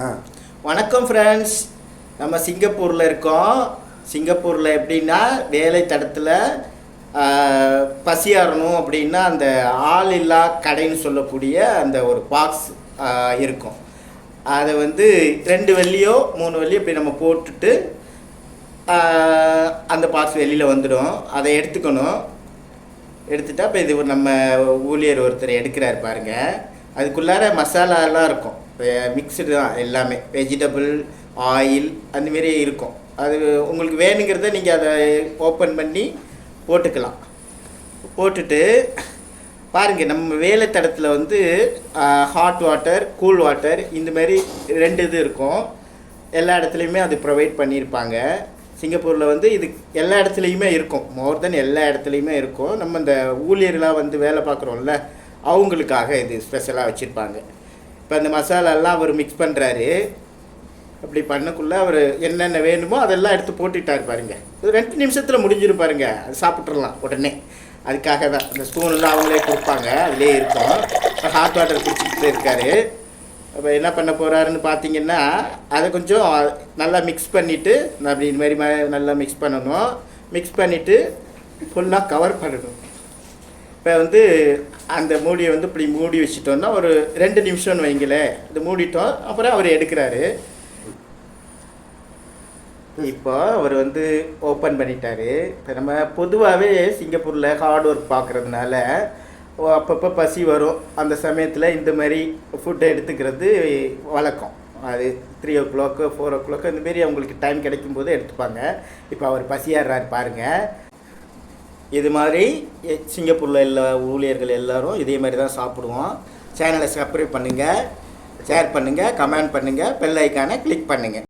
ஆ. வணக்கம் ஃப்ரெண்ட்ஸ் நம்ம சிங்கப்பூரில் இருக்கோம். சிங்கப்பூரில் எப்படின்னா வேலை தடத்தில் பசியாறணும் அப்படின்னா அந்த ஆள் இல்லா கடைன்னு சொல்லக்கூடிய அந்த ஒரு பாக்ஸ் இருக்கும். அதை வந்து ரெண்டு வெள்ளியோ மூணு வெள்ளியோ இப்படி நம்ம போட்டுட்டு அந்த பாக்ஸ் வெளியில் வந்துடும். அதை எடுத்துக்கணும். எடுத்துட்டா இப்போ இது நம்ம ஊழியர் ஒருத்தர் எடுக்கிறார் பாருங்க. அதுக்குள்ளார மசாலாலாம் இருக்கும். மிக்சடு தான் எல்லாமே. வெஜிடபிள் ஆயில் அந்தமாரி இருக்கும். அது உங்களுக்கு வேணுங்கிறத நீங்கள் அதை ஓப்பன் பண்ணி போட்டுக்கலாம். போட்டுட்டு பாருங்கள் நம்ம வேலை தடத்தில் வந்து ஹாட் வாட்டர் கூல் வாட்டர் இந்தமாரி ரெண்டு இது இருக்கும். எல்லா இடத்துலையுமே அது ப்ரொவைட் பண்ணியிருப்பாங்க. சிங்கப்பூரில் வந்து இது எல்லா இடத்துலையுமே இருக்கும். மோர் தென் எல்லா இடத்துலையுமே இருக்கும். நம்ம இந்த ஊழியர்களாக வந்து வேலை பார்க்குறோம்ல அவங்களுக்காக இது ஸ்பெஷலாக வச்சுருப்பாங்க. இப்போ அந்த மசாலாலாம் அவர் மிக்ஸ் பண்ணுறாரு அப்படி பண்ணக்குள்ளே அவர் என்னென்ன வேணுமோ அதெல்லாம் எடுத்து போட்டுட்டார் பாருங்கள் இது ரெண்டு நிமிஷத்தில் முடிஞ்சிடும் பாருங்கள் அது சாப்பிட்றலாம் உடனே. அதுக்காக தான். அந்த ஸ்பூன்லாம் அவங்களே கொடுப்பாங்க. அதிலே இருக்கும். ஹாட் வாட்டர் குடிச்சிக்கிட்டு இருக்கார். அப்போ என்ன பண்ண போகிறாருன்னு பார்த்தீங்கன்னா அதை கொஞ்சம் நல்லா மிக்ஸ் பண்ணிவிட்டு அப்படி இந்த மாதிரி நல்லா மிக்ஸ் பண்ணணும். மிக்ஸ் பண்ணிவிட்டு ஃபுல்லாக கவர் பண்ணணும். இப்போ வந்து அந்த மூடியை வந்து இப்படி மூடி வச்சிட்டோம்னா ஒரு ரெண்டு நிமிஷம்னு வைங்களேன் இது மூடிட்டோம் அப்புறம் அவர் எடுக்கிறாரு. இப்போ அவர் வந்து ஓப்பன் பண்ணிட்டாரு. இப்போ நம்ம பொதுவாகவே சிங்கப்பூரில் ஹார்ட் ஒர்க் பார்க்குறதுனால அப்பப்போ பசி வரும். அந்த சமயத்தில் இந்த மாதிரி ஃபுட்டை எடுத்துக்கிறது வழக்கம். அது three o'clock four o'clock இந்தமாரி அவங்களுக்கு டைம் கிடைக்கும் போது எடுத்துப்பாங்க. இப்போ அவர் பசியாடுறாரு பாருங்கள் இது மாதிரி சிங்கப்பூரில் எல்லா ஊழியர்கள் எல்லோரும் இதே மாதிரி தான் சாப்பிடுவோம். சேனலை சப்ஸ்கிரைப் பண்ணுங்கள் ஷேர் பண்ணுங்கள் கமெண்ட் பண்ணுங்கள் பெல் ஐக்கானை கிளிக் பண்ணுங்கள்